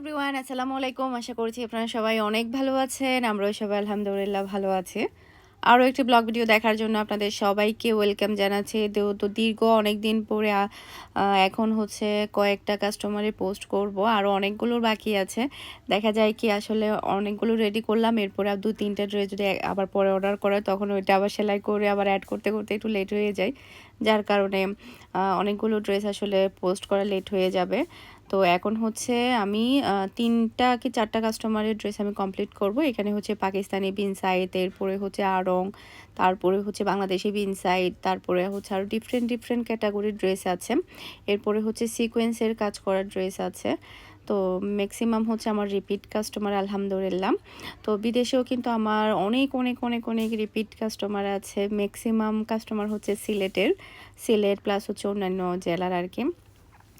Everyone আসসালামু আলাইকুম। আশা করছি আপনারা সবাই অনেক ভালো আছেন, আমরাও সবাই আলহামদুলিল্লাহ ভালো আছি। আরও একটি ব্লগ ভিডিও দেখার জন্য আপনাদের সবাইকে ওয়েলকাম জানাচ্ছি। তো দীর্ঘ অনেক দিন পরে এখন হচ্ছে কয়েকটা কাস্টমারের পোস্ট করব, আরও অনেকগুলোর বাকি আছে। দেখা যায় কি আসলে অনেকগুলো রেডি করলাম, এরপরে আর দু, তিনটা ড্রেস যদি আবার পরে অর্ডার করে তখন ওইটা আবার সেলাই করে আবার অ্যাড করতে করতে একটু লেট হয়ে যায়। যার কারণে অনেকগুলো ড্রেস আসলে পোস্ট করা লেট হয়ে যাবে। তো এখন হচ্ছে আমি তিনটা কি চারটা কাস্টমারের ড্রেস আমি কমপ্লিট করব। এখানে হচ্ছে পাকিস্তানি বিন সাইড এরপরে হচ্ছে আরং, তারপরে হচ্ছে বাংলাদেশি বিন সাইড তারপরে হচ্ছে আরও ডিফারেন্ট ডিফারেন্ট ক্যাটাগরির ড্রেস আছে। এরপরে হচ্ছে সিকোয়েন্সের কাজ করা ড্রেস আছে। তো ম্যাক্সিমাম হচ্ছে আমার রিপিট কাস্টমার আলহামদুলিল্লাহ। তো বিদেশেও কিন্তু আমার অনেক অনেক অনেক অনেক রিপিট কাস্টমার আছে। ম্যাক্সিমাম কাস্টমার হচ্ছে সিলেটের, সিলেট প্লাস হচ্ছে অন্যান্য জেলার আর কি।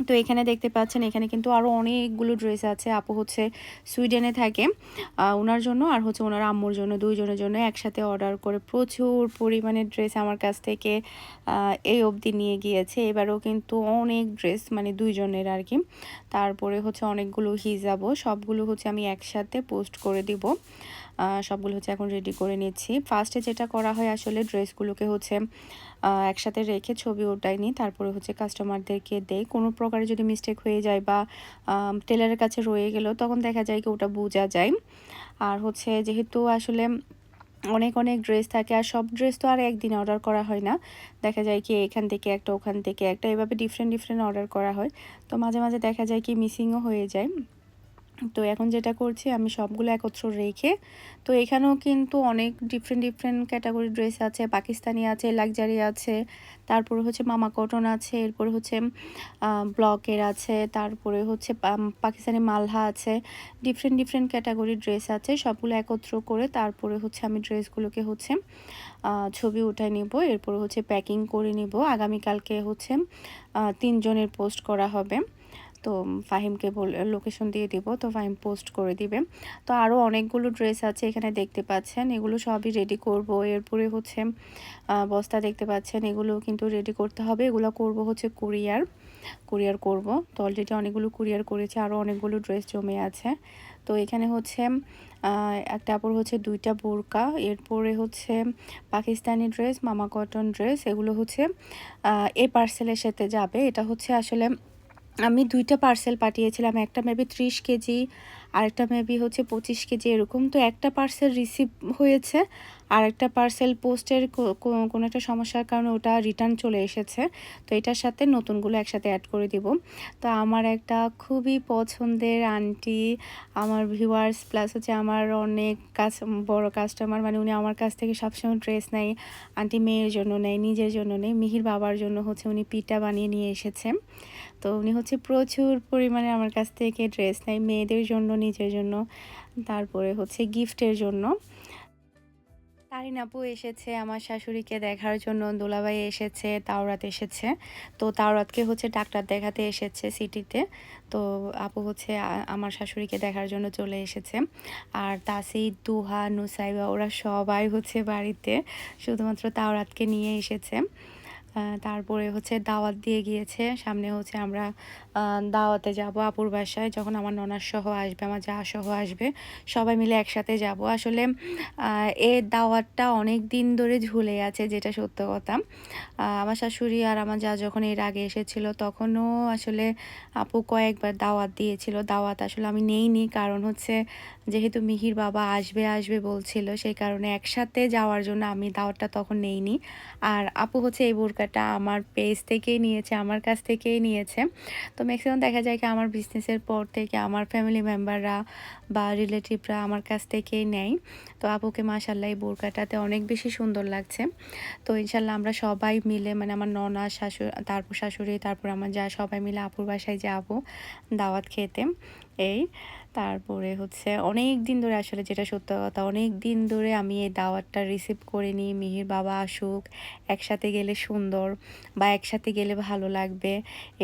তো এখানে দেখতে পাচ্ছেন, এখানে কিন্তু আরও অনেকগুলো ড্রেস আছে। আপু হচ্ছে সুইডেনে থাকে ওনার জন্য আর হচ্ছে ওনার আম্মুর জন্য, দুইজনের জন্য একসাথে অর্ডার করে প্রচুর পরিমাণে ড্রেস আমার কাছ থেকে এই অবধি নিয়ে গিয়েছে। এবারেও কিন্তু অনেক ড্রেস মানে দুইজনের আর কি। তারপরে হচ্ছে অনেকগুলো হিজাবও, সবগুলো হচ্ছে আমি একসাথে পোস্ট করে দিব। সবগুলো হচ্ছে এখন রেডি করে নিচ্ছি। ফার্স্টে যেটা করা হয় আসলে ড্রেসগুলোকে হচ্ছে একসাথে রেখে ছবি ওটাই নিই তারপরে হচ্ছে কাস্টমারদেরকে দেই। কোনো প্রকারে যদি মিস্টেক হয়ে যায় বা টেলারের কাছে রয়ে গেল, তখন দেখা যায় কি ওটা বোঝা যায়। আর হচ্ছে যেহেতু আসলে অনেক অনেক ড্রেস থাকে, আর সব ড্রেস তো আর একদিন অর্ডার করা হয় না। দেখা যায় কি এখান থেকে একটা, ওখান থেকে একটা। এভাবে ডিফারেন্ট ডিফারেন্ট অর্ডার করা হয়। তো মাঝে মাঝে দেখা যায় কি মিসিংও হয়ে যায়। তো এখন যেটা করছি, আমি সবগুলো একত্র রেখে, তো এখানেও কিন্তু অনেক ডিফারেন্ট ডিফারেন্ট ক্যাটাগরি ড্রেস আছে, পাকিস্তানি আছে লাক্সারি আছে, তারপরে হচ্ছে মামা কটন আছে, এরপরে হচ্ছে ব্লকের আছে, তারপরে হচ্ছে পাকিস্তানি মালহা আছে ডিফারেন্ট ডিফারেন্ট ক্যাটাগরি ড্রেস আছে, সবগুলো একত্র করে তারপরে হচ্ছে আমি ড্রেসগুলোকে হচ্ছে ছবি উঠায় নিব, এরপরে হচ্ছে প্যাকিং করে নিব, আগামীকালকে হচ্ছে তিনজনের পোস্ট করা হবে। তো ফাহিমকে বল লোকেশন দিয়ে দিব, তো ফাহিম পোস্ট করে দিবে। তো আরও অনেকগুলো ড্রেস আছে এখানে দেখতে পাচ্ছেন, এগুলো সবই রেডি করব। এরপরে হচ্ছে বস্তা দেখতে পাচ্ছেন, এগুলো কিন্তু রেডি করতে হবে। এগুলো করব হচ্ছে কুরিয়ার কুরিয়ার করব। তো অলরেডি অনেকগুলো কুরিয়ার করেছে আরও অনেকগুলো ড্রেস জমে আছে। তো এখানে হচ্ছে একটা আপুর হচ্ছে দুইটা বোরকা, এরপরে হচ্ছে পাকিস্তানি ড্রেস মামা কটন ড্রেস এগুলো হচ্ছে এই পার্সেলের সাথে যাবে। এটা হচ্ছে আসলে আমি দুইটা পার্সেল পাঠিয়েছিলাম, একটা মেবি ত্রিশ কেজি, আরেকটা মেবি হচ্ছে পঁচিশ কেজি, এরকম। তো একটা পার্সেল রিসিভ হয়েছে আর একটা পার্সেল পোস্টের কোনো একটা সমস্যার কারণে ওটা রিটার্ন চলে এসেছে। তো এটার সাথে নতুনগুলো একসাথে অ্যাড করে দিব। তো আমার একটা খুবই পছন্দের আন্টি আমার ভিউয়ার্স প্লাস হচ্ছে আমার অনেক কাজ বড় কাস্টমার মানে উনি আমার কাছ থেকে সবসময় ড্রেস নেয়। আন্টি মেয়ের জন্য নেয়, নিজের জন্য নেয়। মিহির বাবার জন্য হচ্ছে উনি পিঠা বানিয়ে নিয়ে এসেছে। তো উনি হচ্ছে প্রচুর পরিমাণে আমার কাছ থেকে ড্রেস নেয়, মেয়েদের জন্য, নিজের জন্য, তারপরে হচ্ছে গিফটের জন্য। তারিন আপু এসেছে, আমার শাশুড়িকে দেখার জন্য দোলাবাই এসেছে, তাওরাত এসেছে। তো তাওরাতকে হচ্ছে ডাক্তার দেখাতে এসেছে সিটিতে। তো আপু হচ্ছে আমার শাশুড়িকে দেখার জন্য চলে এসেছে। আর তাসিদ, দুহা, নুসাইবা, ওরা সবাই হচ্ছে বাড়িতে, শুধুমাত্র তাওরাতকে নিয়ে এসেছে। তারপরে হচ্ছে দাওয়াত দিয়ে গিয়েছে। সামনে হচ্ছে আমরা দাওয়াতে যাব আপুর বাসায়। যখন আমার ননার সহ আসবে, আমার যা সহ আসবে, সবাই মিলে একসাথে যাব। আসলে এ দাওয়াতটা অনেক দিন ধরে ঝুলে আছে, যেটা সত্য কথা। আমার শাশুড়ি আর আমার যা যখন এর আগে এসেছিল, তখনও আসলে আপু কয়েকবার দাওয়াত দিয়েছিল। দাওয়াত আসলে আমি নেইনি, কারণ হচ্ছে যেহেতু মিহির বাবা আসবে আসবে বলছিল, সেই কারণে একসাথে যাওয়ার জন্য আমি দাওয়াতটা তখন নেইনি। আর আপু হচ্ছে এই বোরকাটা আমার পেজ থেকেই নিয়েছে, আমার কাছ থেকেই নিয়েছে। তো ম্যাক্সিমাম দেখা যায় কি আমার বিজনেসের পর থেকে আমার ফ্যামিলি মেম্বাররা বা রিলেটিভরা আমার কাছ থেকেই নেয়। তো আপুকে মাশাল্লাহ এই বোরকাটাতে অনেক বেশি সুন্দর লাগছে। তো ইনশাল্লাহ আমরা সবাই মিলে মানে আমার ননা, শাশুড়ি, তারপর শাশুড়ি, তারপর আমার যা, সবাই মিলে আপুর বাসায় যাব দাওয়াত খেতে। এই তারপরে হচ্ছে অনেক দিন ধরে আসলে যেটা সত্য কথা অনেক দিন ধরে আমি এই দাওয়াতটা রিসিভ করিনি মিহির বাবা আসুক, একসাথে গেলে সুন্দর বা একসাথে গেলে ভালো লাগবে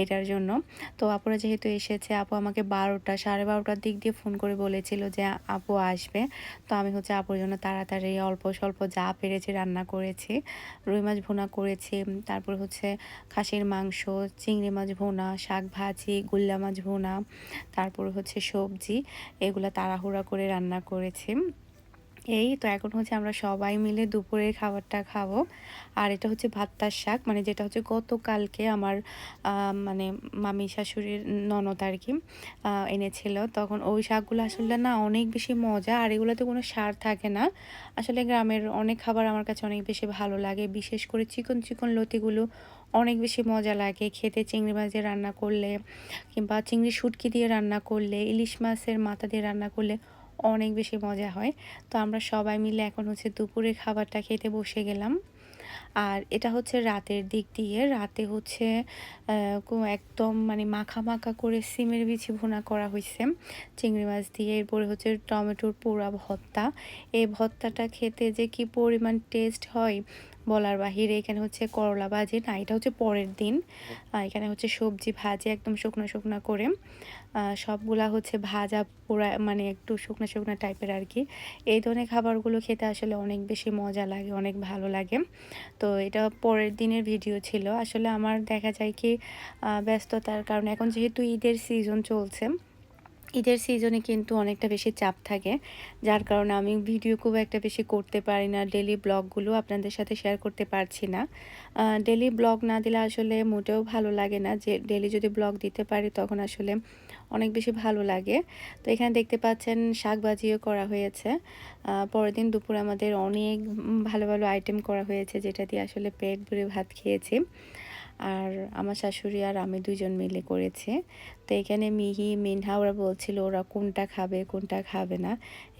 এটার জন্য। তো আপুরা যেহেতু এসেছে, আপু আমাকে বারোটা, সাড়ে বারোটার দিক দিয়ে ফোন করে বলেছিল যে আপু আসবে। তো আমি হচ্ছে আপুর জন্য তাড়াতাড়ি অল্প স্বল্প যা পেরেছি রান্না করেছি, রুই মাছ ভোনা করেছি, তারপর হচ্ছে খাসির মাংস, চিংড়ি মাছ ভুনা, শাক ভাজি, গুল্লা মাছ ভোনা, তারপর হচ্ছে সবজি এগুলো তাড়াহুড়া করে রান্না করেছি। এই তো এখন হচ্ছে আমরা সবাই মিলে দুপুরের খাবারটা খাব। আর এটা হচ্ছে ভাত্তার শাক মানে যেটা হচ্ছে গতকালকে আমার মানে মামি শাশুড়ির ননদ আর কি এনেছিল। তখন ওই শাকগুলো আসলে না অনেক বেশি মজা, আর এগুলোতে কোনো সার থাকে না। আসলে গ্রামের অনেক খাবার আমার কাছে অনেক বেশি ভালো লাগে। বিশেষ করে চিকন চিকন লতিগুলো অনেক বেশি মজা লাগে খেতে, চিংড়ি মাছ দিয়ে রান্না করলে কিংবা চিংড়ি শুটকি দিয়ে রান্না করলে, ইলিশ মাছের মাথা দিয়ে রান্না করলে অনেক বেশি মজা হয়। তো আমরা সবাই মিলে এখন হচ্ছে দুপুরের খাবারটা খেতে বসে গেলাম। আর এটা হচ্ছে রাতের দিক দিয়ে। রাতে হচ্ছে একদম মানে মাখা মাখা করে সিমের বিচি ভুনা করা হয়েছে চিংড়ি মাছ দিয়ে, এরপরে হচ্ছে টমেটোর পোড়া ভর্তা। এই ভর্তাটা খেতে যে কি পরিমাণ টেস্ট হয় বলার বাহিরে এখানে হচ্ছে করলা ভাজি না এটা হচ্ছে পরের দিন। এখানে হচ্ছে সবজি ভাজি একদম শুকনো শুকনো করে। সবগুলা হচ্ছে ভাজা পোড়া মানে একটু শুকনো শুকনো টাইপের আর কি এই ধরনের খাবারগুলো খেতে আসলে অনেক বেশি মজা লাগে অনেক ভালো লাগে। তো এটা পরের দিনের ভিডিও ছিল। আসলে আমার দেখা যায় কি ব্যস্ততার কারণে এখন যেহেতু ঈদের সিজন চলছে ঈদের সিজনে কিন্তু অনেকটা বেশি চাপ থাকে। যার কারণে আমি ভিডিও খুব একটা বেশি করতে পারি না ডেলি ব্লগগুলো আপনাদের সাথে শেয়ার করতে পারছি না। ডেলি ব্লগ না দিলে আসলে মোটেও ভালো লাগে না। যে ডেলি যদি ব্লগ দিতে পারি তখন আসলে অনেক বেশি ভালো লাগে। তো এখানে দেখতে পাচ্ছেন শাক ভাজিও করা হয়েছে। পরের দিন দুপুর আমাদের অনেক ভালো ভালো আইটেম করা হয়েছে, যেটা দিয়ে আসলে পেট ভরে ভাত খেয়েছি। আর আমার শাশুড়ি আর আমি দুজন মিলে করেছি। তো এখানে মিহি মিনহা ওরা বলছিল ওরা কোনটা খাবে কোনটা খাবে না।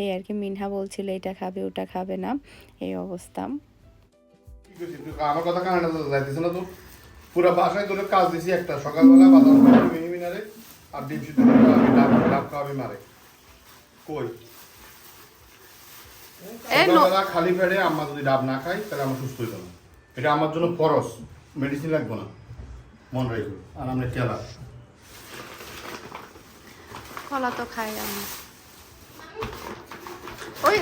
এই আর কি মিনহা বলছিল এটা খাবে ওটা খাবে না। এই অবস্থা? আমার কথা কানে না না তো। পুরো বাসায় তোর কাজ দিছি একটা। সকালবেলা বাদাম খাওয়াবি মিহি মিনারে। আর ডিম সিদ্ধ করে ডাব ডাব খাওয়াবি মারে। কই? সকালবেলা খালি পেটে আম্মা যদি ডাব না খাই তাহলে আমার সুস্থ হইতো না। এটা আমার জন্য ফরস মেডিসিন লাগবে না। মন রেখো আর আমরা কেলা কলা তো খাই আমি। ওই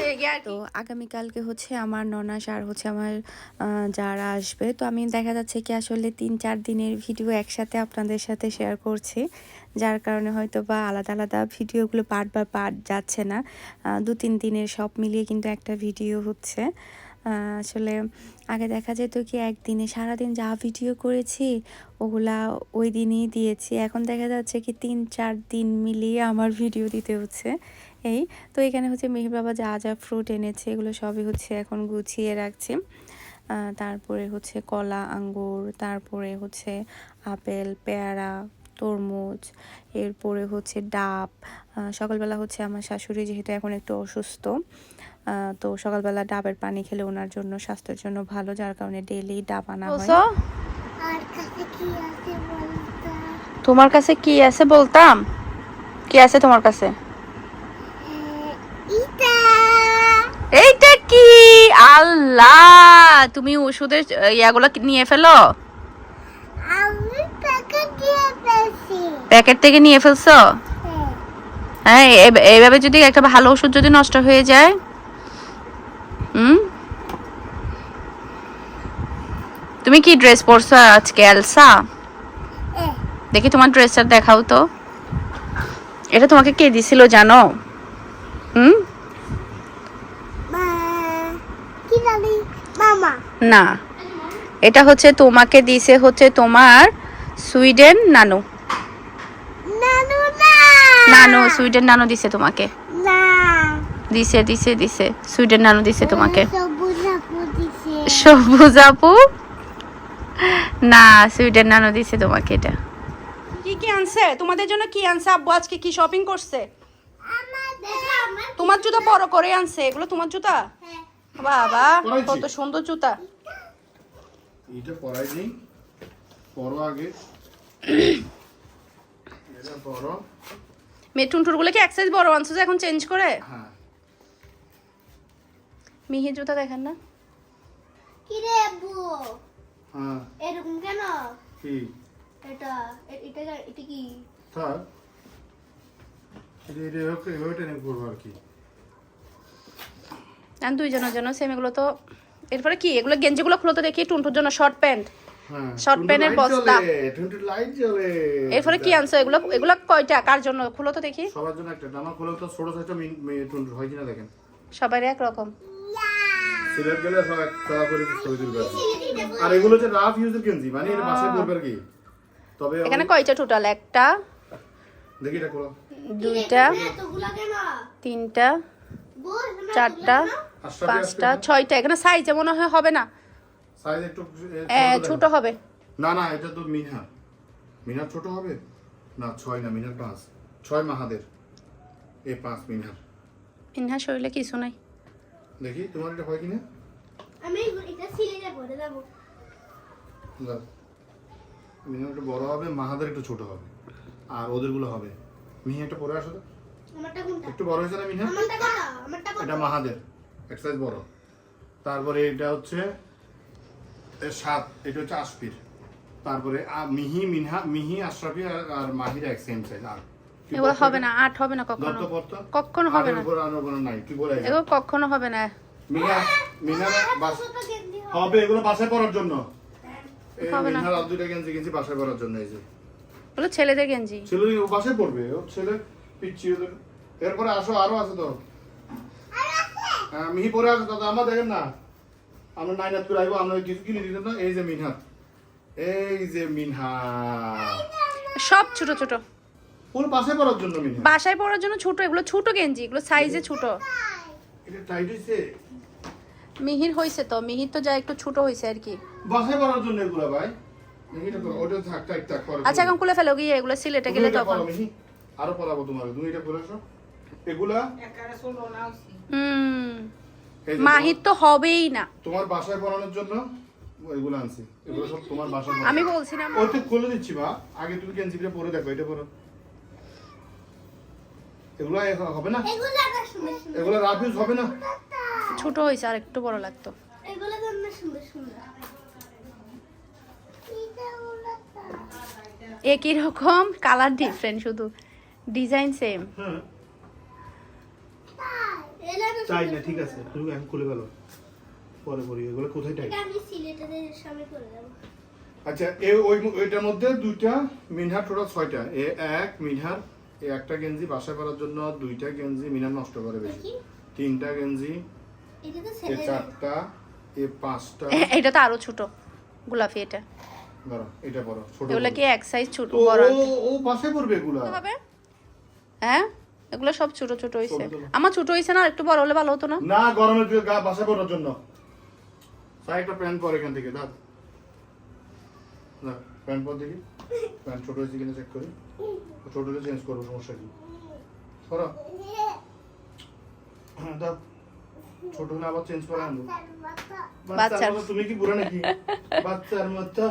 তো আগামীকালকে হচ্ছে আমার ননাস আর হচ্ছে আমার যারা আসবে তো আমি দেখা যাচ্ছে কি আসলে তিন চার দিনের ভিডিও একসাথে আপনাদের সাথে শেয়ার করছি যার কারণে হয়তো বা আলাদা আলাদা ভিডিওগুলো পার্ট বাই পার্ট যাচ্ছে না। দু তিন দিনের সব মিলিয়ে কিন্তু একটা ভিডিও হচ্ছে। আসলে আগে দেখা যেত কি একদিনে সারাদিন যা ভিডিও করেছি, ওগুলা ওই দিনই দিয়েছি। এখন দেখা যাচ্ছে কি তিন, চার দিন মিলিয়ে আমার ভিডিও দিতে হচ্ছে। এই তো এখানে হচ্ছে মেহির বাবা যা যা ফ্রুট এনেছে, এগুলো সবই হচ্ছে এখন গুছিয়ে রাখছি। তারপরে হচ্ছে কলা, আঙ্গুর, তারপরে হচ্ছে আপেল, পেয়ারা, তরমুজ, এরপরে হচ্ছে ডাব। সকালবেলা হচ্ছে আমার শাশুড়ি যেহেতু এখন একটু অসুস্থ তো সকালবেলা ডাবের পানি খেলে ওনার জন্য স্বাস্থ্যের জন্য ভালো যার কারণে ডেইলি ডাব আনা হয়। আর কাছে কি আছে বলতো? তোমার কাছে কি আছে বলতাম? কি আছে তোমার কাছে? এইটা কি? আল্লাহ তুমি ওষুধের ইয়াগুলো নিয়ে ফেলো? প্যাকেট থেকে নিয়ে ফেলছো? হ্যাঁ। এইভাবে যদি একটা ভালো ওষুধ যদি নষ্ট হয়ে যায় হুম? তুমি কি ড্রেস পরছো আজকে এলসা দেখি তোমার ড্রেসটা দেখাও তো। এটা তোমাকে কে দিছিল জানো? হুম? না। এটা হচ্ছে তোমাকে দিছে হচ্ছে তোমার সুইডেন নানু। নানু সুইডেন নানু দিছে তোমাকে। দিছে দিছে দিছে। সুইডেন নানু দিছে তোমাকে। সবুজ আপু না সুইডেন নানু দিছে তোমাকে এটা। কি কি আনছে? তোমাদের জন্য কি আনছে? আব্বু আজকে কি শপিং করছে? তোমার জুতা বড় করে আনছে। এগুলো তোমার জুতা? হ্যাঁ। বাবা কত সুন্দর জুতা। এটা পড়াই নেই। পড়ো আগে। মেয়ে টুনটুরগুলো কি এক সাইজ বড় আনছো যে এখন চেঞ্জ করে? হ্যাঁ। মিহি জুতা দেখেন না? কি রে আব্বু? হ্যাঁ। এরকম কেন? কি? এটা এটা এটা কি? থাক। এটা এটা এভাবে এভাবে করব আর কি। আর দুইজনের জন্য সেম এগুলো তো এরপরে কি? এগুলো গেঞ্জিগুলো খুলো তো দেখি টুনটুর জন্য শর্ট প্যান্ট হ্যাঁ টুনটুর প্যান্টের বস্তা। এরপরে কি আনছো? এগুলো এগুলো কয়টা? কার জন্য? খুলো তো দেখি। সবার জন্য একটা। জামা খুলে তো ছোট সাইজটা টুনটুর হয় কিনা দেখেন। সবার এক রকম সিলেট গেলে করে ছবি তুলবে আর এগুলো রাফ ইউজের গেঞ্জি মানে এটা বাসায় পরবে আর কি। তবে এখানে কয়টা টোটাল একটা দেখি এটা করো। দুইটা তিনটা চারটা পাঁচটা ছয়টা। এখানে সাইজ মনে হয় হবে না। সাইজ একটু ছোট হবে। না না এটা তো মিনহা মিনার ছোট হবে? না ছয় না মিনার পাঁচ। ছয় মাহাদের। এ পাঁচ মিনার। ইনহা শরীরে কিছু নাই। দেখি তোমার এটা হয় কিনা? আমি এটা সিলেটে পড়ে যাব দাও। মিনার একটু বড় হবে মাহাদের একটু ছোট হবে আর ওদেরগুলো হবে। মিহি একটা পরে আসো তো। আমারটা কোনটা? একটু বড় হয়েছে না আমারটা এটা মাহাদের এক সাইজ বড়। তারপরে এটা হচ্ছে এ সাত এটা হচ্ছে আশপির তারপরে মিহি মিনহা মিহি আশরাফি আর- মাহির এক সেম সাইজ আর এগুলো হবে না আট হবে না। কখনো। কখনো হবে না। এগুলো কখনো হবে না। মিনা মিনা হবে। এগুলো বাসায় জন্য। হবে না। আর দুইটা গেঞ্জি গেঞ্জি বাসায় পরার জন্য এই যে। ওগুলো ছেলেদের গেঞ্জি। ছেলে ও বাসায় পড়বে ও ছেলে পিচ্ছি ওদের। এরপরে আসো আরও আছে তো। হ্যাঁ মিহি পরে আসো দাদা আমরা দেখেন না। আমরা নাইনাত করে আইবো আমরা কিছু কিনে দিতাম না। এই যে মিনহাত এই যে মিনহা। সব ছোট ছোট। ওর বাসায় পরার জন্য মিনহা বাসায় পরার জন্য ছোট এগুলো ছোট গেঞ্জি এগুলো সাইজে ছোট। এটা টাইট হইছে? মিহির হয়েছে তো মিহির তো যা একটু ছোট হয়েছে আর কি। বাসায় পরার জন্য এগুলা ভাই? ওটা থাক থাক থাক আচ্ছা এখন খুলে ফেলো গিয়ে এগুলো সিলেটে গেলে তখন। আরও পরাবো তোমার তুমি এটা এগুলা? হুম মাহির তো হবেই না। তোমার বাসায় পরানোর জন্য এগুলো আনছি। এগুলো সব তোমার বাসায় আমি বলছিলাম ওই তো খুলে দিচ্ছি বা আগে তুমি গেঞ্জিটা পরে দেখো এটা পরো। এগুলো হবে না। এগুলো হবে না। ছোট হয়েছে আর একটু বড় লাগতো। এগুলো সুন্দর সুন্দর একই রকম কালার ডিফারেন্ট শুধু। ডিজাইন সেম হ্যাঁ। চাই না ঠিক আছে তুমি এখন খুলে গেল পরে পরি এগুলো কোথায় এটা আমি সিলেটে সামনে করে যাব আচ্ছা এ ওই ওইটার মধ্যে দুইটা মিনহার টোটাল ছয়টা। এ এক মিনহার এ একটা গেঞ্জি বাসায় পরার জন্য দুইটা গেঞ্জি মিনহার নষ্ট করে বেশি। তিনটা গেঞ্জি এ চারটা এ পাঁচটা। এটা তো আরও ছোট গোলাপি এটা। ধরো এটা বড় ছোট এগুলো কি এক সাইজ ছোট? বড় ও ও বাসায় পড়বে এগুলা? হবে? হ্যাঁ? এগুলো সব ছোট ছোট ছোট। আমার ছোট হয়েছে না একটু বড় হলে ভালো হতো না? না গরমের দিকে গা বাসায় পড়ার জন্য। একটা প্যান্ট পর এখান থেকে না প্যান্ট পর দেখি। প্যান্ট ছোট হয়েছে কিনা চেক করি। ছোট হলে চেঞ্জ করব সমস্যা কি? সরো। দাও ছোট হলে আবার চেঞ্জ করে আনব। বাচ্চার। তুমি কি বুড়া নাকি? বাচ্চার মতো।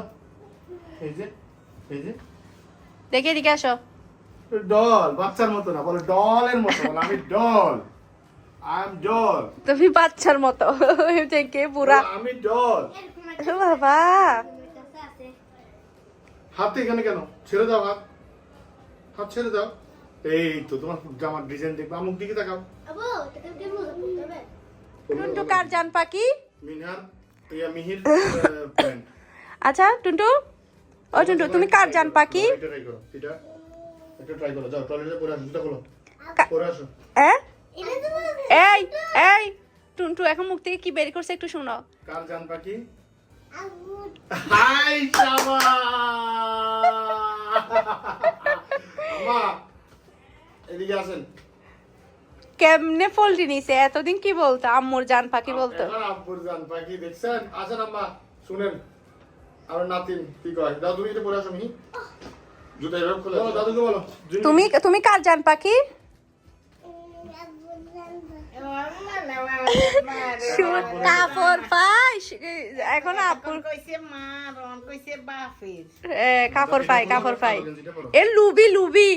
এই যে এই যে। দেখে এদিকে আসো। ডল বাচ্চার মতো না বলে ডলের মতো বলে আমি ডল। I am doll. তুমি বাচ্চার মতো। থেকে পুরা আমি ডল। বাবা। হাতে এখানে কেন? ছেড়ে দাও হাত। হাত ছেড়ে দাও। এই তো তোমার জামার ডিজাইন দেখবে। আমুক দিকে তাকাও। টুনটু কার জান পাখি মিনহার ইয়া মিহির আচ্ছা টুনটু? ও টুনটু তুমি কার জান পাখি এটা ট্রাই করো। যাও টয়লেটে পরে আসো জুতা খোলো। পরে আসো। হ্যাঁ এই এই টুনটু এখন মুখ থেকে কি বের করছে একটু শোনো। কার জান পাখি হাই শাবা আমা এদিকে আসেন। কেমনে ফল্টি নিছে? এতদিন কি বলতো? আম্মুর জান পাখি বলতো? এখন আব্বুর জান পাখি দেখছেন? আসেন আম্মা শুনেন। আমার নাতিন কি কয়? দাদু তুমি এটা পরে আসো মিহি। জুতা এভাবে খুলে বলো দাদুকে বলো। তুমি তুমি কার জান পাখি কাপড় পাই এখন আপুর কইছে মা রন কইছে বাপের। এ, কাপড় পাই কাপড় পাই এ লুবি লুবি।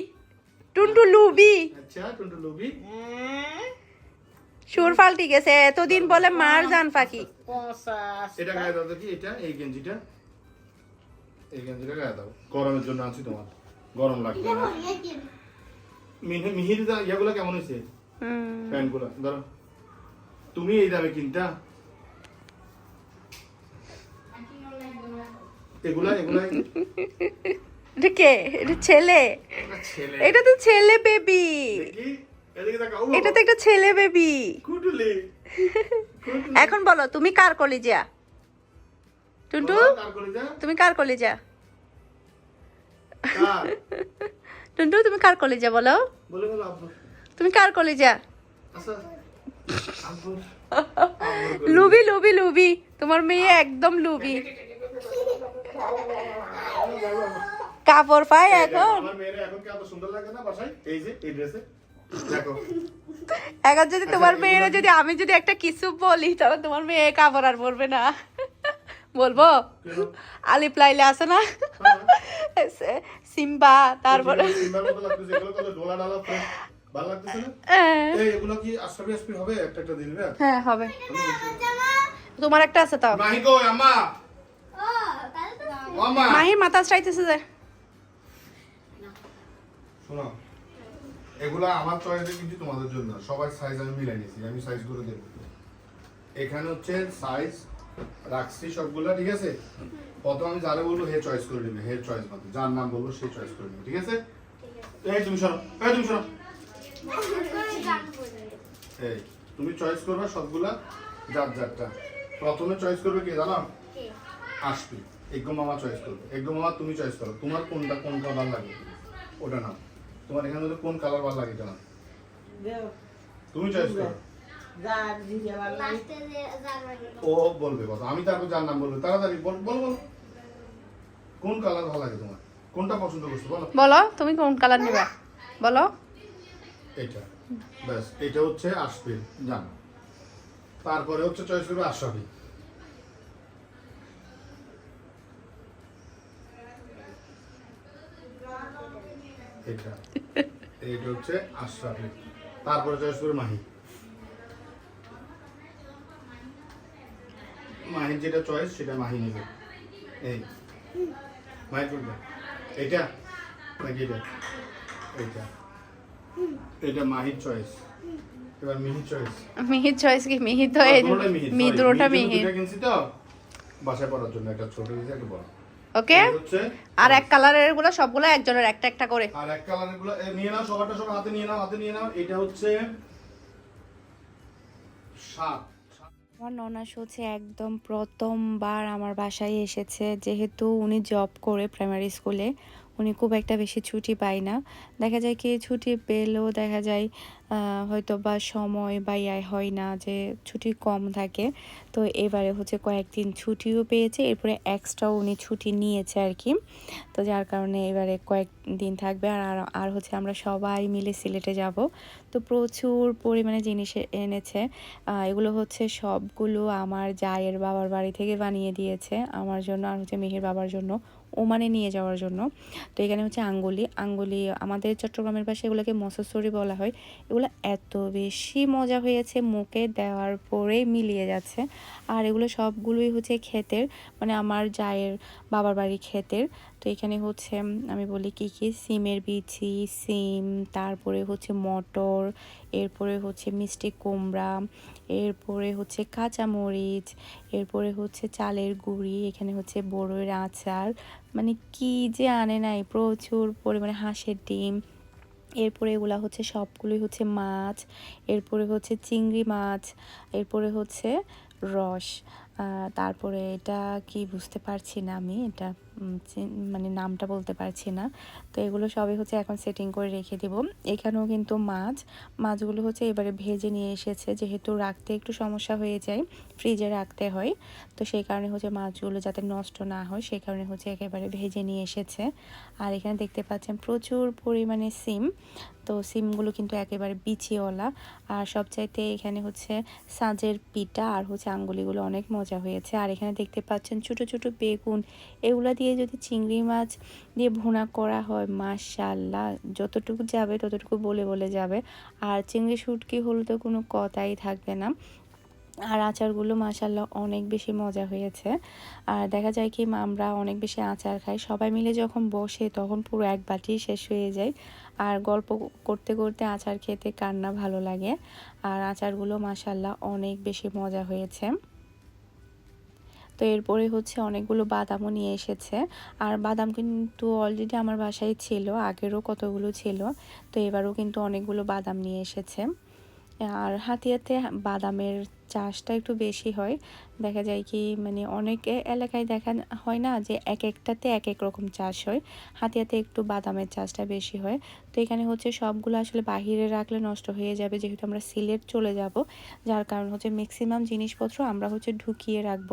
টুনটু লুবি আচ্ছা টুনটু লুবি সুর ফাল্টি গেছে এতদিন বলে মার জান পাখি। এটা গায়ে দাও দেখি এটা এই গেঞ্জিটা। এই গেঞ্জিটা গায়ে দাও। গরমের জন্য আছি তোমার। গরম লাগবে মিহি মিহির দা ইয়েগুলো কেমন হয়েছে? হুম। প্যান্ট ধরো। তুমি এই দামে কিনতা? এগুলা এগুলা। এটা কে? এটা ছেলে? এটা তো ছেলে বেবি এটা তো একটা ছেলে বেবি এখন বলো তুমি কার কলিজা? টুনটু তুমি কার কলিজা? টুনটু তুমি কার কলিজা বলো? বলো তুমি কার কলিজা? লুবি লুবি লুবি। তোমার মেয়ে একদম লুবি। কাপড় পায় এখন। আমার এখন কি এত সুন্দর লাগে না বাসায়? এই যে এই ড্রেসে দেখো। এখন যদি তোমার আচ্ছা, মেয়েরা যদি আমি যদি একটা কিছু বলি তখন তোমার মেয়ে কাপড় আর পরবে না। বলব? আলিপ লাইলে আছে না? হ্যাঁ। সিম্বা তারপরে? হ্যাঁ, এই, এগুলো কি আশরাফি আসপি হবে? একটা একটা দিন, হ্যাঁ? হ্যাঁ হবে। তোমার একটা আছে তাও মাহি মাথা চাইতেছে যে। শোনো, এগুলা আমার চয়েসে কিন্তু তোমাদের জন্য সবাই সাইজ আমি মিলাই নিয়েছি আমি সাইজ করে দেবো। এখানে হচ্ছে সাইজ রাখছি সবগুলা ঠিক আছে? প্রথম আমি যারা বলব হে চয়েস করে নেবে হে চয়েস মতো যার নাম বলব সে চয়েস করে নেবে ঠিক আছে? এই তুমি শোনো এই তুমি শোনো এই তুমি চয়েস করবে সবগুলা যার যারটা। প্রথমে চয়েস করবে কে জানো? আসবি এগো মামা চয়েস করবে। এগো মামা তুমি চয়েস করো। তোমার কোনটা কোন কালার লাগে ওটা নাও। তোমার এখানে মধ্যে কোন কালার ভালো লাগে নাও তুমি চয়েস করো। ও বলবে কথা। আমি তারপর যার নাম বলব। তাড়াতাড়ি বল বল বল। কোন কালার ভালো লাগে তোমার? কোনটা পছন্দ করছ বলো? বলো তুমি কোন কালার নিবা? বলো। এটা। ব্যাস এটা হচ্ছে আসবে জানো। তারপরে হচ্ছে চয়েস করবে আশরাফি এটা। এইটা হচ্ছে আশরাফি তারপরে চয়েস মাহি। মাহির যেটা চয়েস সেটা মাহি নেবে। এই। মাহি করবে এইটা? নাকি এটা? এইটা। এটা মাহির চয়েস এবার মিহির চয়েস মিহির চয়েস কি? মিহির তো মিহির। কিনছি তো? বাসায় পড়ার জন্য। একটা ছোট একটা বড়। ওকে? আর এক কালারেরগুলো সবগুলো একজনের একটা একটা করে। আর এক কালারেরগুলো নিয়ে নাও সবারটা সব হাতে নিয়ে নাও হাতে নিয়ে নাও। এটা হচ্ছে সাত। আমার ননাস হচ্ছে একদম প্রথমবার আমার বাসায় এসেছে যেহেতু উনি জব করে প্রাইমারি স্কুলে উনি খুব একটা বেশি ছুটি পায় না। দেখা যায় কি ছুটি পেলেও দেখা যায় হয়তো বা সময় বা ইয়ে হয় না যে ছুটি কম থাকে। তো এবারে হচ্ছে কয়েকদিন ছুটিও পেয়েছে, এরপরে এক্সট্রা উনি ছুটি নিয়েছে আর কি তো যার কারণে এবারে কয়েকদিন থাকবে আর- আর হচ্ছে আমরা সবাই মিলে সিলেটে যাব। তো প্রচুর পরিমাণে জিনিস এনেছে। এগুলো হচ্ছে সবগুলো আমার জায়ের বাবার বাড়ি থেকে বানিয়ে দিয়েছে, আমার জন্য আর হচ্ছে মেহের বাবার জন্য। ওমানে নিয়ে যাওয়ার জন্য। তো এখানে হচ্ছে আঙ্গুলি। আঙ্গুলি আমাদের চট্টগ্রামের পাশে এগুলোকে মসসরি বলা হয়। এগুলো এত বেশি মজা হয়েছে, মুখে দেওয়ার পরে মিলিয়ে যাচ্ছে। আর এগুলো সবগুলোই হচ্ছে ক্ষেতের মানে আমার জায়ের বাবার বাড়ি ক্ষেতের। তো এখানে হচ্ছে আমি বলি কি কি? সিমের বিচি, সিম, তারপরে হচ্ছে মটর, এরপরে হচ্ছে মিষ্টি কুমড়া, এরপরে হচ্ছে কাঁচামরিচ, এরপরে হচ্ছে চালের গুঁড়ি, এখানে হচ্ছে বড়ইয়ের আচার। মানে কি যে আনে নাই, প্রচুর পরিমাণে হাঁসের ডিম। এরপরে এগুলা হচ্ছে সবগুলোই হচ্ছে মাছ, এরপরে হচ্ছে চিংড়ি মাছ, এরপরে হচ্ছে রস। তারপরে এটা কি বুঝতে পারছি না আমি, এটা মানে নামটা বলতে পারছি না। তো এগুলো সবই হচ্ছে এখন সেটিং করে রেখে দিব। এখানেও কিন্তু মাছ, মাছগুলো হচ্ছে এবারে ভেজে নিয়ে এসেছে। যেহেতু রাখতে একটু সমস্যা হয়ে যায় ফ্রিজে রাখতে হয়। তো সেই কারণে হচ্ছে মাছগুলো যাতে নষ্ট না হয়, সেই কারণে হচ্ছে একেবারে ভেজে নিয়ে এসেছে। আর এখানে দেখতে পাচ্ছেন প্রচুর পরিমাণে সিম। তো সিমগুলো কিন্তু একেবারে বিচিওয়ালা। আর সবচাইতে এখানে হচ্ছে সাজের পিঠা আর হচ্ছে আঙ্গুলিগুলো অনেক মজা মজা হয়েছে। আর এখানে দেখতে পাচ্ছেন ছোট ছোট বেগুন। এগুলো দিয়ে যদি চিংড়ি মাছ দিয়ে ভুনা করা হয় মাশাল্লাহ যতটুকু যাবে ততটুকু বলে বলে যাবে। আর চিংড়ি শুটকি হলে তো কোনো কথাই থাকবে না। আর আচারগুলো মাশাল্লাহ অনেক বেশি মজা হয়েছে। আর দেখা যায় কি, আমরা অনেক বেশি আচার খাই। সবাই মিলে যখন বসে তখন পুরো এক বাটি শেষ হয়ে যায়। আর গল্প করতে করতে আচার খেতে কান্না ভালো লাগে। আর আচারগুলো মাশাল্লাহ অনেক বেশি মজা হয়েছে। তো এরপরে হচ্ছে অনেকগুলো বাদামও নিয়ে এসেছে। আর বাদাম কিন্তু অলরেডি আমার বাসায় ছিল, আগেরও কতগুলো ছিল, তো এবারও কিন্তু অনেকগুলো বাদাম নিয়ে এসেছে। আর হাতিয়াতে বাদামের চাষটা একটু বেশি হয়। দেখা যায় কি মানে অনেক এলাকায় দেখা হয় না যে এক একটাতে এক এক রকম চাষ হয়। হাতিয়াতে একটু বাদামের চাষটা বেশি হয়। তো এখানে হচ্ছে সবগুলো আসলে বাহিরে রাখলে নষ্ট হয়ে যাবে, যেহেতু আমরা সিলেট চলে যাব। যার কারণ হচ্ছে ম্যাক্সিমাম জিনিসপত্র আমরা হচ্ছে ঢুকিয়ে রাখব।